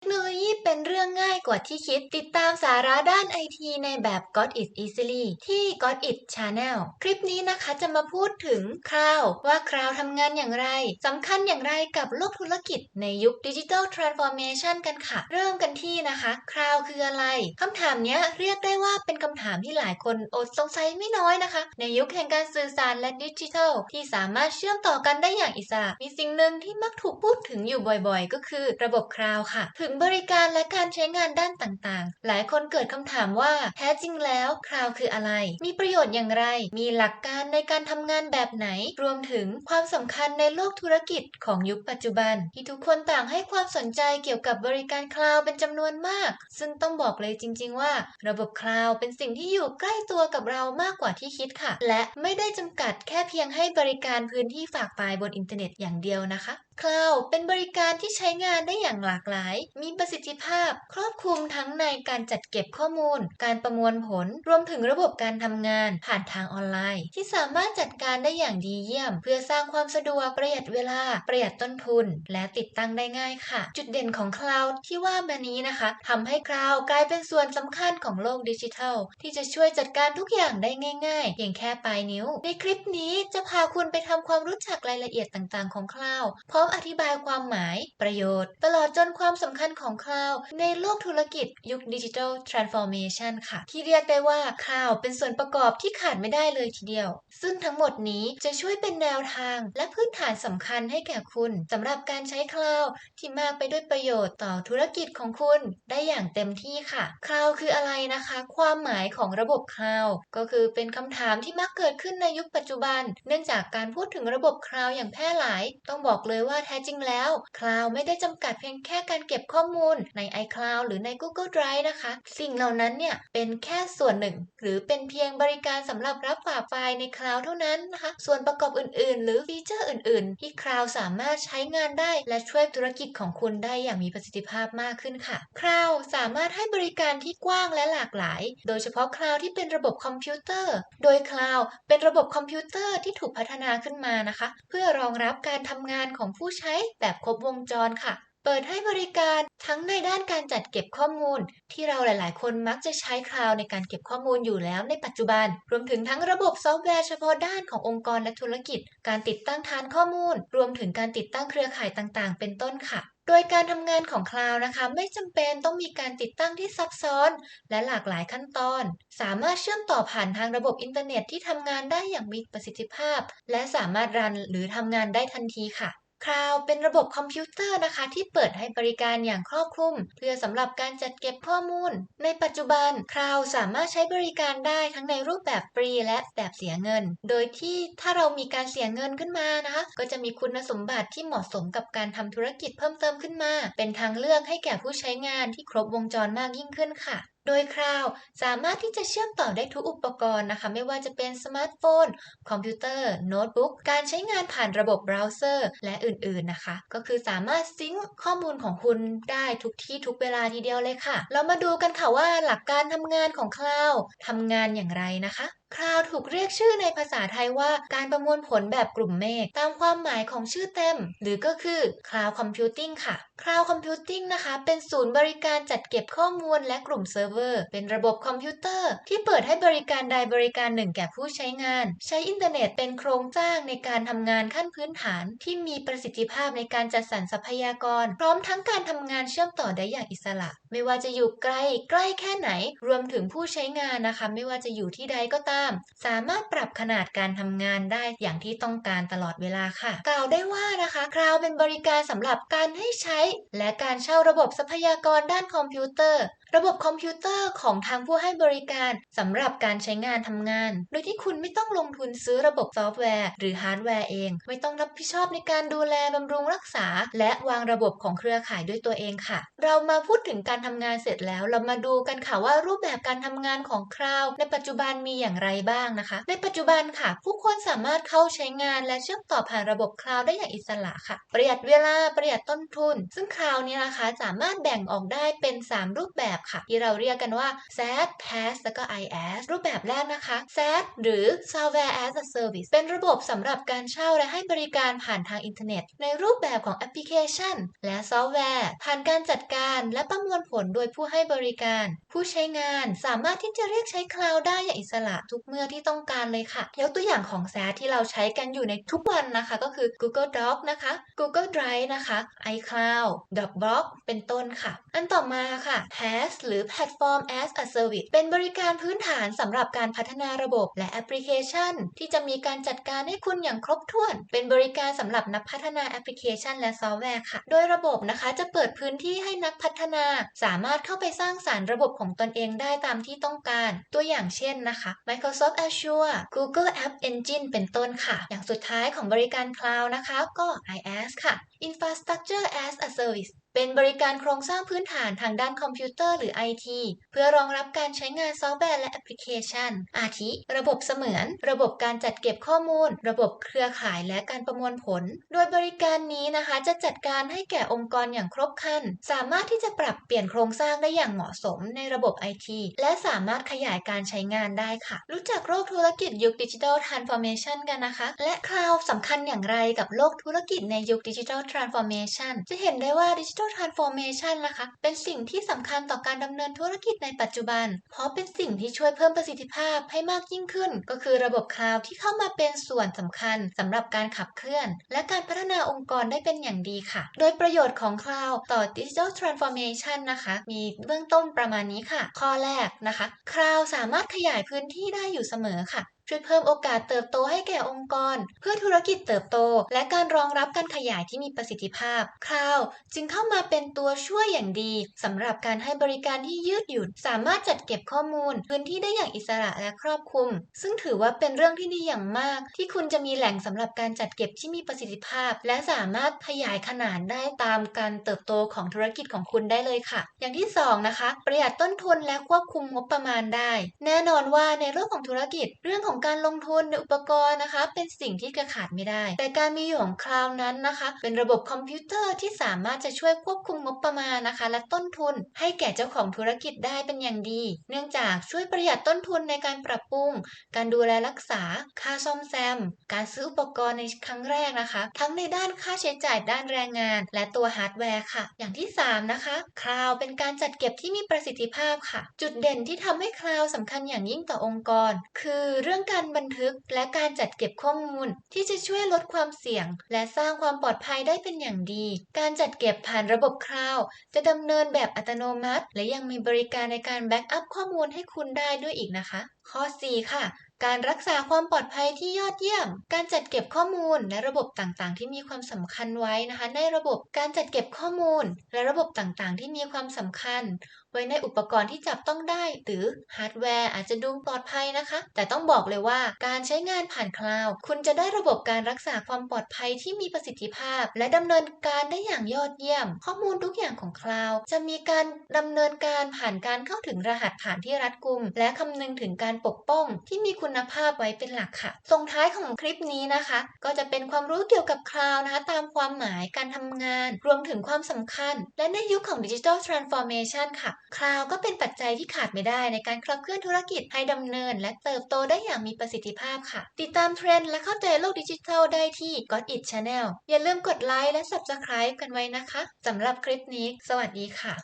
เทคโนโลยีเป็นเรื่องง่ายกว่าที่คิด ติดตามสาระด้านไอทีในแบบ Got It Easily ที่ Got It Channel คลิปนี้นะคะจะมาพูดถึงคราวว่าคราวทำงานอย่างไร สำคัญอย่างไรกับโลกธุรกิจในยุค Digital Transformation กันค่ะ เริ่มกันที่นะคะคราวคืออะไร คำถามนี้เรียกได้ว่าเป็นคำถามที่หลายคนอดสงสัยไม่น้อยนะคะ ในยุคแห่งการสื่อสารและดิจิทัลที่สามารถเชื่อมต่อกันได้อย่างอิสระ มีสิ่งหนึ่งที่มักถูกพูดถึงอยู่บ่อยๆ ก็คือระบบคราวค่ะถึงงบริการและการใช้งานด้านต่างๆ หลายคนเกิดคำถามว่าแท้จริงแล้วคราวคืออะไร มีประโยชน์อย่างไร มีหลักการในการทำงานแบบไหน รวมถึงความสำคัญในโลกธุรกิจของยุคปัจจุบัน ที่ทุกคนต่างให้ความสนใจเกี่ยวกับบริการคลาวเป็นจำนวนมาก ซึ่งต้องบอกเลยจริง ๆ ว่า ระบบคลาวเป็นสิ่งที่อยู่ใกล้ตัวกับเรามากกว่าที่คิดค่ะ และไม่ได้จำกัดแค่เพียงให้บริการพื้นที่ฝากไฟล์บนอินเทอร์เน็ตอย่างเดียวนะคะ คลาวเป็นบริการที่ใช้งานได้อย่างหลากหลาย มีประสิทธิภาพ ครอบคลุมทั้งในการจัดเก็บข้อมูล การประมวลผล รวมถึงระบบการทำงานผ่านทางออนไลน์ ที่สามารถจัดการได้อย่างดีเยี่ยม เพื่อสร้างความสะดวกประหยัดเวลา ประหยัดต้นทุน และติดตั้งได้ง่ายค่ะ จุดเด่นของคลาวที่ว่ามานี้นะคะทำให้คลาวกลายเป็นส่วนสำคัญของโลกดิจิทัล ที่จะช่วยจัดการทุกอย่างได้ง่ายๆเพียงแค่ปลายนิ้ว ในคลิปนี้จะพาคุณไปทำความรู้จักรายละเอียดต่างๆ ของคลาวพร้อมอธิบายความหมาย ประโยชน์ ตลอดจนความสำคัญของคลาวในโลกธุรกิจยุคดิจิทัลทรานส์ฟอร์เมชันค่ะ ที่เรียกได้ว่าคลาวเป็นส่วนประกอบที่ขาดไม่ได้เลยทีเดียว ซึ่งทั้งหมดนี้จะช่วยเป็นแนวทาง และพื้นฐานสำคัญให้แก่คุณสำหรับการใช้คลาวที่มากไปด้วยประโยชน์ต่อธุรกิจของคุณได้อย่างเต็มที่ค่ะคลาวคืออะไรนะคะ ความหมายของระบบคลาวก็คือเป็นคำถามที่มักเกิดขึ้นในยุคปัจจุบัน เนื่องจากการพูดถึงระบบคลาวอย่างแพร่หลาย ต้องบอกเลยว่าแท้จริงแล้วคลาวไม่ได้จำกัดเพียงแค่การเก็บข้อมูลใน iCloud หรือใน Google Drive นะคะ สิ่งเหล่านั้นเนี่ยเป็นแค่ส่วนหนึ่ง หรือเป็นเพียงบริการสำหรับรับฝากไฟล์ในคลาวเท่านั้นนะคะ ส่วนประกอบอื่นๆ หรือฟีเจอร์อื่นๆ ที่คลาวสามารถใช้งานได้ และช่วยธุรกิจของคุณได้อย่างมีประสิทธิภาพมากขึ้นค่ะคลาวสามารถให้บริการที่กว้างและหลากหลาย โดยเฉพาะคลาวที่เป็นระบบคอมพิวเตอร์ โดยคลาวเป็นระบบคอมพิวเตอร์ที่ถูกพัฒนาขึ้นมานะคะ เพื่อรองรับการทำงานของผู้ใช้แบบครบวงจรค่ะ เปิดให้บริการทั้งในด้านการจัดเก็บข้อมูล ที่เราหลาย ๆ คนมักจะใช้คลาวในการเก็บข้อมูลอยู่แล้วในปัจจุบัน รวมถึงทั้งระบบซอฟต์แวร์เฉพาะด้านขององค์กรและธุรกิจ การติดตั้งฐานข้อมูล รวมถึงการติดตั้งเครือข่ายต่าง ๆ เป็นต้นค่ะโดยการทำงานของคลาวนะคะ ไม่จำเป็นต้องมีการติดตั้งที่ซับซ้อน และหลากหลายขั้นตอน สามารถเชื่อมต่อผ่านทางระบบอินเทอร์เน็ตที่ทำงานได้อย่างมีประสิทธิภาพ และสามารถรันหรือทำงานได้ทันทีค่ะ คลาวเป็นระบบคอมพิวเตอร์นะคะที่เปิดให้บริการอย่างครอบคลุม เพื่อสำหรับการจัดเก็บข้อมูล ในปัจจุบันคลาวสามารถใช้บริการได้ทั้งในรูปแบบฟรีและแบบเสียเงิน โดยที่ถ้าเรามีการเสียเงินขึ้นมานะคะก็จะมีคุณสมบัติที่เหมาะสมกับการทำธุรกิจเพิ่มเติมขึ้นมา เป็นทางเลือกให้แก่ผู้ใช้งานที่ครบวงจรมากยิ่งขึ้นค่ะ โดยคราวสามารถที่จะเชื่อมต่อได้ทุกอุปกรณ์นะคะ ไม่ว่าจะเป็นสมาร์ทโฟน คอมพิวเตอร์ โน้ตบุ๊ก การใช้งานผ่านระบบเบราว์เซอร์ และอื่นๆนะคะ ก็คือสามารถซิงค์ข้อมูลของคุณได้ทุกที่ทุกเวลาทีเดียวเลยค่ะ เรามาดูกันค่ะว่าหลักการทำงานของคลาวทำงานอย่างไรนะคะคลาวถูกเรียกชื่อในภาษาไทยว่าการประมวลผลแบบกลุ่มเมฆตามความหมายของชื่อเต็ม หรือก็คือ Cloud Computing ค่ะ Cloud Computing นะคะ เป็นศูนย์บริการจัดเก็บข้อมูลและกลุ่มเซิร์ฟเวอร์ เป็นระบบคอมพิวเตอร์ ที่เปิดให้บริการใดบริการหนึ่งแก่ผู้ใช้งาน ใช้อินเทอร์เน็ตเป็นโครงสร้างในการทำงานขั้นพื้นฐาน ที่มีประสิทธิภาพในการจัดสรรทรัพยากร พร้อมทั้งการทำงานเชื่อมต่อได้อย่างอิสระ ไม่ว่าจะอยู่ไกลใกล้แค่ไหน รวมถึงผู้ใช้งานนะคะ ไม่ว่าจะอยู่ที่ใดก็ตาม สามารถปรับขนาดการทำงานได้อย่างที่ต้องการตลอดเวลาค่ะ กล่าวได้ว่านะคะคลาวเป็นบริการสำหรับการให้ใช้ และการเช่าระบบทรัพยากรด้านคอมพิวเตอร์ ระบบคอมพิวเตอร์ของทางผู้ให้บริการสำหรับการใช้งานทำงาน โดยที่คุณไม่ต้องลงทุนซื้อระบบซอฟต์แวร์ หรือฮาร์ดแวร์เอง ไม่ต้องรับผิดชอบในการดูแลบำรุงรักษา และวางระบบของเครือข่ายด้วยตัวเองค่ะ เรามาพูดถึงการทำงานเสร็จแล้ว เรามาดูกันค่ะว่ารูปแบบการทำงานของคลาวในปัจจุบันมีอย่างไรบ้างนะคะ ในปัจจุบันค่ะ ผู้คนสามารถเข้าใช้งานและเชื่อมต่อผ่านระบบคลาวด์ได้อย่างอิสระค่ะ ประหยัดเวลาประหยัดต้นทุน ซึ่งคลาวด์นี้นะคะสามารถแบ่งออกได้เป็น 3 รูปแบบค่ะ ที่เราเรียกกันว่า SaaS PaaS แล้วก็ IaaS รูปแบบแรกนะคะ SaaS หรือ Software as a Service เป็นระบบสำหรับการเช่าและให้บริการผ่านทางอินเทอร์เน็ต ในรูปแบบของแอปพลิเคชัน และซอฟต์แวร์ ผ่านการจัดการและประมวลผลโดยผู้ให้บริการ ผู้ใช้งานสามารถที่จะเรียกใช้คลาวด์ได้อย่างอิสระทุกเมื่อที่ต้องการเลยค่ะยกตัวอย่างของ SaaS ที่เราใช้กันอยู่ในทุกวันนะคะ ก็คือ Google Doc นะคะ Google Drive นะคะ iCloud Dropbox เป็นต้นค่ะ อันต่อมาค่ะ PaaS หรือ Platform as a Service เป็นบริการพื้นฐานสำหรับการพัฒนาระบบและแอปพลิเคชัน ที่จะมีการจัดการให้คุณอย่างครบถ้วน เป็นบริการสำหรับนักพัฒนาแอปพลิเคชันและซอฟต์แวร์ค่ะ โดยระบบนะคะจะเปิดพื้นที่ให้นักพัฒนา สามารถเข้าไปสร้างสารรค์ระบบของตนเองได้ตามที่ต้องการ ตัวอย่างเช่นนะคะ Microsoft Azure Google App Engine เป็นต้นค่ะ อย่างสุดท้ายของบริการคลาวด์นะคะ ก็ IaaS ค่ะ Infrastructure as a Service เป็นบริการโครงสร้างพื้นฐานทางด้านคอมพิวเตอร์หรือ IT เพื่อรองรับการใช้งานซอฟต์แวร์และแอปพลิเคชัน อาทิ ระบบเสมือน ระบบการจัดเก็บข้อมูล ระบบเครือข่ายและการประมวลผล โดยบริการนี้นะคะจะจัดการให้แก่องค์กรอย่างครบครัน สามารถที่จะปรับเปลี่ยนโครงสร้างได้อย่างเหมาะสมในระบบ IT และสามารถขยายการใช้งานได้ค่ะ รู้จักโลกธุรกิจยุคดิจิทัลทรานส์ฟอร์เมชันกันนะคะ และคลาวด์สำคัญอย่างไรกับโลกธุรกิจในยุคดิจิทัลทรานส์ฟอร์เมชันจะเห็นได้ว่าดิจิทัลทรานส์ฟอร์เมชันะคะเป็นสิ่งที่สำคัญต่อการดำเนินธุรกิจในปัจจุบัน เพราะเป็นสิ่งที่ช่วยเพิ่มประสิทธิภาพให้มากยิ่งขึ้น ก็คือระบบคลาวด์ที่เข้ามาเป็นส่วนสำคัญสำหรับการขับเคลื่อน และการพัฒนาองค์กรได้เป็นอย่างดีค่ะ โดยประโยชน์ของคลาวด์ต่อดิจิทัลทรานส์ฟอร์เมชันนะคะ มีเบื้องต้นประมาณนี้ค่ะ ข้อแรกนะคะคลาวด์สามารถขยายพื้นที่ได้อยู่เสมอค่ะ ช่วยเพิ่มโอกาสเติบโตให้แก่องค์กร เพื่อธุรกิจเติบโต และการรองรับการขยายที่มีประสิทธิภาพคลาวจึงเข้ามาเป็นตัวช่วยอย่างดีสำหรับการให้บริการที่ยืดหยุ่นสามารถจัดเก็บข้อมูล พื้นที่ได้อย่างอิสระและครอบคลุม ซึ่งถือว่าเป็นเรื่องที่ดีอย่างมาก ที่คุณจะมีแหล่งสำหรับการจัดเก็บที่มีประสิทธิภาพ และสามารถขยายขนาดได้ตามการเติบโตของธุรกิจของคุณได้เลยค่ะ อย่างที่สองนะคะ ประหยัดต้นทุนและควบคุมงบประมาณได้ แน่นอนว่าในโลกของธุรกิจเรื่องของการลงทุนในอุปกรณ์นะคะ เป็นสิ่งที่กระขาดไม่ได้ แต่การมีอยู่ของคลาวนั้นนะคะ เป็นระบบคอมพิวเตอร์ที่สามารถจะช่วยควบคุมงบประมาณนะคะ และต้นทุน ให้แก่เจ้าของธุรกิจได้เป็นอย่างดี เนื่องจากช่วยประหยัดต้นทุนในการปรับปรุง การดูแลรักษา ค่าซ่อมแซม การซื้ออุปกรณ์ในครั้งแรกนะคะ ทั้งในด้านค่าใช้จ่ายด้านแรงงาน และตัวฮาร์ดแวร์ค่ะ อย่างที่ 3 นะคะคลาวเป็นการจัดเก็บที่มีประสิทธิภาพค่ะ จุดเด่นที่ทำให้คลาวสำคัญอย่างยิ่งต่อองค์กร คือเรื่องการบันทึกและการจัดเก็บข้อมูล ที่จะช่วยลดความเสี่ยง และสร้างความปลอดภัยได้เป็นอย่างดี การจัดเก็บผ่านระบบคลาวด์จะดำเนินแบบอัตโนมัติ และยังมีบริการในการแบ็กอัพข้อมูลให้คุณได้ด้วยอีกนะคะ ข้อ 4 ค่ะการรักษาความปลอดภัยที่ยอดเยี่ยม การจัดเก็บข้อมูลและระบบต่างๆ ที่มีความสำคัญไว้นะคะ ในระบบการจัดเก็บข้อมูล และระบบต่างๆ ที่มีความสำคัญไว้ในอุปกรณ์ที่จับต้องได้ หรือฮาร์ดแวร์อาจจะดูปลอดภัยนะคะ แต่ต้องบอกเลยว่าการใช้งานผ่านคลาวด์คุณจะได้ระบบการรักษาความปลอดภัยที่มีประสิทธิภาพ และดำเนินการได้อย่างยอดเยี่ยม ข้อมูลทุกอย่างของคลาวด์จะมีการดำเนินการผ่านการเข้าถึงรหัสผ่านที่รัดกุม และคำนึงถึงการปกป้อง ที่มีคุณภาพไว้เป็นหลักค่ะส่งท้ายของคลิปนี้นะคะ ก็จะเป็นความรู้เกี่ยวกับคลาวด์นะคะตามความหมายการทำงาน รวมถึงความสำคัญ และในยุคของดิจิทัลทรานส์ฟอร์เมชันค่ะ คลาวก็เป็นปัจจัยที่ขาดไม่ได้ในการขับเคลื่อนธุรกิจให้ดำเนิน และเติบโตได้อย่างมีประสิทธิภาพค่ะ ติดตามเทรนด์และเข้าใจโลกดิจิทัลได้ที่ Got It Channel อย่าลืมกดไลค์และ Subscribe กันไว้นะคะสำหรับคลิปนี้ สวัสดีค่ะ